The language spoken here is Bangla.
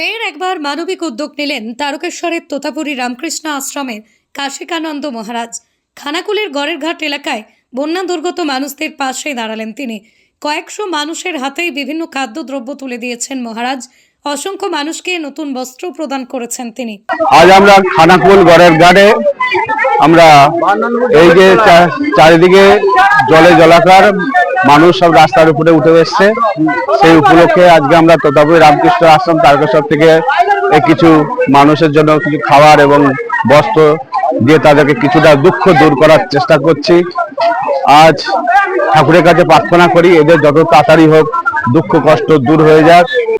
ফের একবার মানবিক উদ্যোগ নিলেন তারকেশ্বরের তোতাপুরী রামকৃষ্ণ আশ্রমের কাশিকানন্দ মহারাজ। খানাকুলের গড়ের ঘাট এলাকায় বন্যা দুর্গত মানুষদের পাশে দাঁড়ালেন তিনি। কয়েকশো মানুষের হাতেই বিভিন্ন খাদ্যদ্রব্য তুলে দিয়েছেন মহারাজ। অসংখ্য মানুষকে নতুন বস্ত্র প্রদান করেছেন তিনি। আজ আমরা খানাকুল গড়ের ঘাটে আমরা এই যে চারিদিকে জলে জলাকার, মানুষ সব রাস্তার উপরে উঠে এসছে। সেই উপলক্ষে আজকে আমরা তোতাপুরি রামকৃষ্ণ আশ্রম, তারকেশ্বর থেকে কিছু মানুষের জন্য কিছু খাবার এবং বস্ত্র দিয়ে তাদেরকে কিছুটা দুঃখ দূর করার চেষ্টা করছি। আজ ঠাকুরের কাছে প্রার্থনা করি, এদের যত তাড়াতাড়ি হোক দুঃখ কষ্ট দূর হয়ে যাক।